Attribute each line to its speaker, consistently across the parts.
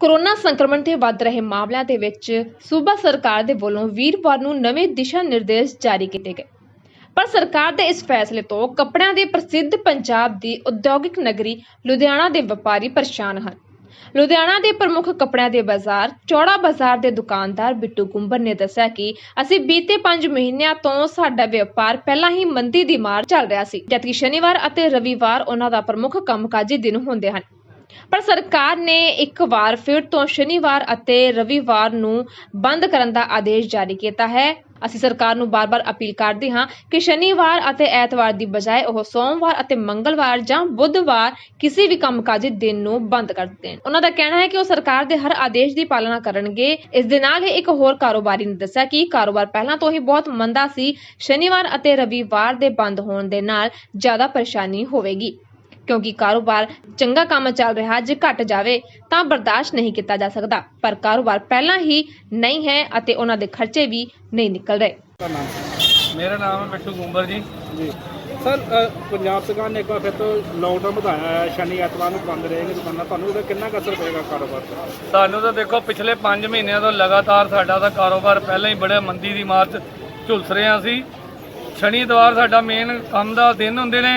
Speaker 1: Corona ਸੰਕਰਮਣ ਦੇ ਵੱਧ ਰਹੇ ਮਾਮਲਿਆਂ ਦੇ ਵਿੱਚ ਸੂਬਾ ਸਰਕਾਰ ਦੇ ਵੱਲੋਂ ਵੀਰਵਾਰ ਨੂੰ ਨਵੇਂ ਦਿਸ਼ਾ ਨਿਰਦੇਸ਼ ਜਾਰੀ ਕੀਤੇ ਗਏ। ਪਰ ਸਰਕਾਰ ਦੇ ਇਸ ਫੈਸਲੇ ਤੋਂ ਕੱਪੜਿਆਂ ਦੇ ਪ੍ਰਸਿੱਧ ਪੰਜਾਬ ਦੀ ਉਦਯੋਗਿਕ ਨਗਰੀ ਲੁਧਿਆਣਾ ਦੇ ਵਪਾਰੀ ਪਰੇਸ਼ਾਨ ਹਨ। ਲੁਧਿਆਣਾ ਦੇ ਪ੍ਰਮੁੱਖ ਕੱਪੜਿਆਂ ਦੇ ਬਾਜ਼ਾਰ, ਚੌੜਾ ਬਾਜ਼ਾਰ ਦੇ ਦੁਕਾਨਦਾਰ ਬਿੱਟੂ ਗੁੰਬਰ ਨੇ ਦੱਸਿਆ ਕਿ ਅਸੀਂ ਬੀਤੇ 5 ਮਹੀਨਿਆਂ ਤੋਂ ਸਾਡਾ ਵਪਾਰ ਪਹਿਲਾਂ ਹੀ ਮੰਦੀ ਦੀ ਮਾਰ ਚੱਲ ਰਿਹਾ ਸੀ, ਜਦਕਿ ਸ਼ਨੀਵਾਰ ਅਤੇ ਰਵੀਵਾਰ ਉਹਨਾਂ ਦਾ ਪ੍ਰਮੁੱਖ ਕੰਮਕਾਜੀ ਦਿਨ ਹੁੰਦੇ ਹਨ। ਪਰ ਸਰਕਾਰ ਨੇ ਇੱਕ ਵਾਰ ਫਿਰ ਤੋਂ ਸ਼ਨੀਵਾਰ ਅਤੇ ਰਵੀਵਾਰ ਨੂੰ ਬੰਦ ਕਰਨ ਦਾ ਆਦੇਸ਼ ਜਾਰੀ ਕੀਤਾ ਹੈ। ਅਸੀਂ ਸਰਕਾਰ ਨੂੰ ਬਾਰ-ਬਾਰ ਅਪੀਲ ਕਰਦੇ ਹਾਂ ਕਿ ਸ਼ਨੀਵਾਰ ਅਤੇ ਐਤਵਾਰ ਦੀ ਬਜਾਏ ਉਹ ਸੋਮਵਾਰ ਅਤੇ ਮੰਗਲਵਾਰ ਜਾਂ ਬੁੱਧਵਾਰ ਕਿਸੇ ਵੀ ਕੰਮਕਾਜੀ ਦਿਨ ਨੂੰ ਬੰਦ ਕਰ ਦੇਣ। ਉਹਨਾਂ ਦਾ ਕਹਿਣਾ ਹੈ ਕਿ ਉਹ ਸਰਕਾਰ ਦੇ ਹਰ ਆਦੇਸ਼ ਦੀ ਪਾਲਣਾ ਕਰਨਗੇ। ਇਸ ਦੇ ਨਾਲ ਹੀ ਇੱਕ ਹੋਰ ਕਾਰੋਬਾਰੀ ਨੇ ਦੱਸਿਆ ਕਿ ਕਾਰੋਬਾਰ ਪਹਿਲਾਂ ਤੋਂ ਹੀ ਬਹੁਤ ਮੰਦਾ ਸੀ। ਸ਼ਨੀਵਾਰ ਅਤੇ ਰਵੀਵਾਰ ਦੇ ਬੰਦ ਹੋਣ ਦੇ ਨਾਲ ਜ਼ਿਆਦਾ ਪਰੇਸ਼ਾਨੀ ਹੋਵੇਗੀ। ਕਿਉਂਕਿ ਕਾਰੋਬਾਰ ਚੰਗਾ ਕੰਮ ਚੱਲ ਰਿਹਾ ਜੇ ਘਟ ਜਾਵੇ ਤਾਂ ਬਰਦਾਸ਼ਤ ਨਹੀਂ ਕੀਤਾ ਜਾ ਸਕਦਾ। ਪਰ ਕਾਰੋਬਾਰ ਪਹਿਲਾਂ ਹੀ ਨਹੀਂ ਹੈ ਅਤੇ ਉਹਨਾਂ ਦੇ ਖਰਚੇ ਵੀ ਨਹੀਂ ਨਿਕਲ ਰਹੇ।
Speaker 2: ਮੇਰਾ ਨਾਮ ਹੈ ਬਿੱਟੂ ਗੁੰਬਰ ਜੀ।
Speaker 3: ਜੀ। ਸਰ ਪੰਜਾਬ ਸਰਕਾਰ ਨੇ ਇੱਕ ਵਾਰ ਫਿਰ ਤੋਂ ਲੋਕਡਾਊਨ ਵਧਾਇਆ ਹੈ। ਸ਼ਨੀ ਐਤਵਾਰ ਨੂੰ ਬੰਦ ਰਹੇਗੀ ਦੁਕਾਨਾਂ। ਤੁਹਾਨੂੰ ਉਹਦਾ ਕਿੰਨਾ ਅਸਰ ਪਏਗਾ ਕਾਰੋਬਾਰ ਤੇ?
Speaker 2: ਸਾਨੂੰ ਤਾਂ ਦੇਖੋ ਪਿਛਲੇ 5 ਮਹੀਨਿਆਂ ਤੋਂ ਲਗਾਤਾਰ ਸਾਡਾ ਤਾਂ ਕਾਰੋਬਾਰ ਪਹਿਲਾਂ ਹੀ ਬੜੇ ਮੰਦੀ ਦੀ ਮਾਰ 'ਚ ਝੁਲਸ ਰਿਹਾ ਸੀ। ਸ਼ਨੀ ਐਤਵਾਰ ਸਾਡਾ ਮੇਨ ਕੰਮ ਦਾ ਦਿਨ ਹੁੰਦੇ ਨੇ।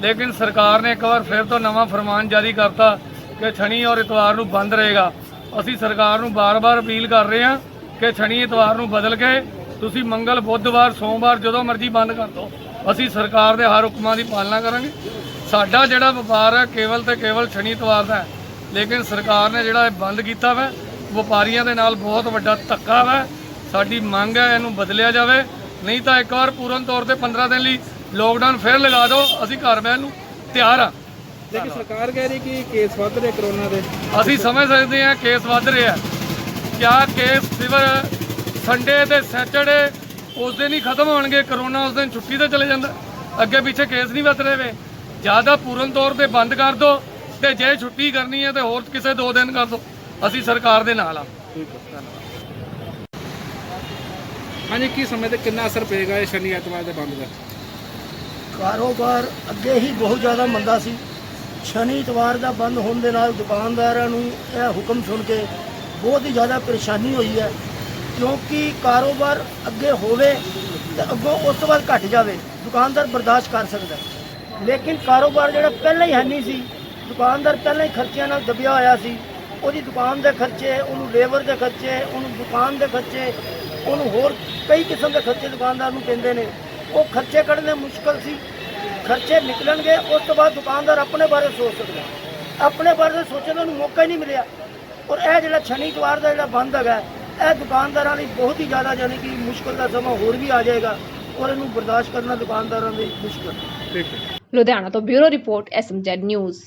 Speaker 2: ਲੇਕਿਨ ਸਰਕਾਰ ਨੇ ਇੱਕ ਵਾਰ ਫਿਰ ਤੋਂ ਨਵਾਂ ਫਰਮਾਨ ਜਾਰੀ ਕਰਤਾ ਕਿ ਸ਼ਨੀ ਔਰ ਐਤਵਾਰ ਨੂੰ ਬੰਦ ਰਹੇਗਾ। ਅਸੀਂ ਸਰਕਾਰ ਨੂੰ ਬਾਰ-ਬਾਰ ਅਪੀਲ ਕਰ ਰਹੇ ਹਾਂ ਕਿ ਸ਼ਨੀ ਐਤਵਾਰ ਨੂੰ ਬਦਲ ਕੇ ਤੁਸੀਂ ਮੰਗਲ, ਬੁੱਧਵਾਰ, ਸੋਮਵਾਰ ਜਦੋਂ ਮਰਜ਼ੀ ਬੰਦ ਕਰ ਦਿਓ। ਅਸੀਂ ਸਰਕਾਰ ਦੇ ਹਰ ਹੁਕਮਾਂ ਦੀ ਪਾਲਣਾ ਕਰਾਂਗੇ। ਸਾਡਾ ਜਿਹੜਾ ਵਪਾਰ ਹੈ ਕੇਵਲ ਤੇ ਕੇਵਲ ਸ਼ਨੀ ਐਤਵਾਰ ਦਾ ਹੈ। ਲੇਕਿਨ ਸਰਕਾਰ ਨੇ ਜਿਹੜਾ ਇਹ ਬੰਦ ਕੀਤਾ ਵਾ, ਵਪਾਰੀਆਂ ਦੇ ਨਾਲ ਬਹੁਤ ਵੱਡਾ ਧੱਕਾ ਵਾ। ਸਾਡੀ ਮੰਗ ਹੈ ਇਹਨੂੰ ਬਦਲਿਆ ਜਾਵੇ। ਨਹੀਂ ਤਾਂ ਇੱਕ ਵਾਰ ਪੂਰਨ ਤੌਰ ਤੇ 15 ਦਿਨ ਲਈ ਲੋਕਡਾਊਨ ਫਿਰ ਲਗਾ ਦਿਓ ਅਸੀਂ ਘਰ ਬਹਿਣ ਨੂੰ ਤਿਆਰ ਆ।
Speaker 3: ਲੇਕਿਨ ਸਰਕਾਰ ਕਹਿ ਰਹੀ ਕਿ ਕੇਸ ਵੱਧ ਰਹੇ ਕਰੋਨਾ ਦੇ।
Speaker 2: ਅਸੀਂ ਸਮਝ ਸਕਦੇ ਹਾਂ ਕੇਸ ਵੱਧ ਰਿਹਾ ਕਿਆ ਕੇਸ ਸਿਵਰ ਸੰਡੇ ਤੇ ਸੈਟਰਡੇ ਉਸ ਦਿਨ ਹੀ ਖਤਮ ਹੋਣਗੇ ਕਰੋਨਾ ਉਸ ਦਿਨ ਛੁੱਟੀ ਤੇ ਚਲੇ ਜਾਂਦਾ। ਅੱਗੇ ਪਿੱਛੇ ਕੇਸ ਨਹੀਂ ਵੱਧ ਰਹੇ ਵੇ। ਜ਼ਿਆਦਾ ਪੂਰਨ ਤੌਰ ਤੇ ਬੰਦ ਕਰ ਦਿਓ ਤੇ ਜੇ ਛੁੱਟੀ ਕਰਨੀ ਹੈ ਤੇ ਹੋਰ ਕਿਸੇ ਦੋ ਦਿਨ ਕਰ ਦਿਓ। ਅਸੀਂ ਸਰਕਾਰ ਦੇ ਨਾਲ ਆ।
Speaker 3: ਠੀਕ ਹੈ ਧੰਨਵਾਦ। ਹਾਂਜੀ ਕੀ ਸਮੇਂ ਤੇ ਕਿੰਨਾ ਅਸਰ ਪਏਗਾ ਇਹ ਸ਼ਨੀ ਐਤਵਾਰ ਦੇ ਬੰਦ ਦਾ?
Speaker 4: ਕਾਰੋਬਾਰ ਅੱਗੇ ਹੀ ਬਹੁਤ ਜ਼ਿਆਦਾ ਮੰਦਾ ਸੀ। ਸ਼ਨੀ ਇਤਵਾਰ ਦਾ ਬੰਦ ਹੋਣ ਦੇ ਨਾਲ ਦੁਕਾਨਦਾਰਾਂ ਨੂੰ ਇਹ ਹੁਕਮ ਸੁਣ ਕੇ ਬਹੁਤ ਹੀ ਜ਼ਿਆਦਾ ਪਰੇਸ਼ਾਨੀ ਹੋਈ ਹੈ। ਕਿਉਂਕਿ ਕਾਰੋਬਾਰ ਅੱਗੇ ਹੋਵੇ ਤੇ ਅੱਗੋਂ ਉਸ ਤੋਂ ਬਾਅਦ ਘਟ ਜਾਵੇ। ਦੁਕਾਨਦਾਰ ਬਰਦਾਸ਼ਤ ਕਰ ਸਕਦਾ ਲੇਕਿਨ ਕਾਰੋਬਾਰ ਜਿਹੜਾ ਪਹਿਲਾਂ ਹੀ ਹੈ ਸੀ। ਦੁਕਾਨਦਾਰ ਪਹਿਲਾਂ ਹੀ ਖਰਚਿਆਂ ਨਾਲ ਦਬਿਆ ਹੋਇਆ ਸੀ। ਉਹਦੀ ਦੁਕਾਨ ਦੇ ਖਰਚੇ, ਉਹਨੂੰ ਲੇਬਰ ਦੇ ਖਰਚੇ, ਉਹਨੂੰ ਦੁਕਾਨ ਦੇ ਖਰਚੇ, ਉਹਨੂੰ ਹੋਰ ਕਈ ਕਿਸਮ ਦੇ ਖਰਚੇ ਦੁਕਾਨਦਾਰ ਨੂੰ ਪੈਂਦੇ ਨੇ। ਉਹ ਖਰਚੇ ਕੱਢਣੇ ਮੁਸ਼ਕਲ ਸੀ। ਖਰਚੇ ਨਿਕਲਣਗੇ ਉਸ ਤੋਂ ਬਾਅਦ ਦੁਕਾਨਦਾਰ ਆਪਣੇ ਬਾਰੇ ਸੋਚ ਸਕਦਾ। ਆਪਣੇ ਬਾਰੇ ਸੋਚਣ ਦਾ ਉਹਨੂੰ ਮੌਕਾ ਹੀ ਨਹੀਂ ਮਿਲਿਆ। ਔਰ ਇਹ ਜਿਹੜਾ ਸ਼ਨੀ ਇਤਵਾਰ ਦਾ ਜਿਹੜਾ ਬੰਦ ਹੈਗਾ ਇਹ ਦੁਕਾਨਦਾਰਾਂ ਲਈ ਬਹੁਤ ਹੀ ਜ਼ਿਆਦਾ ਯਾਨੀ ਕਿ ਮੁਸ਼ਕਲ ਦਾ ਸਮਾਂ ਹੋਰ ਵੀ ਆ ਜਾਏਗਾ ਔਰ ਇਹਨੂੰ ਬਰਦਾਸ਼ਤ ਕਰਨਾ ਦੁਕਾਨਦਾਰਾਂ ਲਈ ਮੁਸ਼ਕਲ। ਹੈ
Speaker 3: ਠੀਕ ਹੈ।
Speaker 1: ਲੁਧਿਆਣਾ ਤੋਂ ਬਿਊਰੋ ਰਿਪੋਰਟ ਐਸਐਮਜ਼ੈਡ ਨਿਊਜ਼।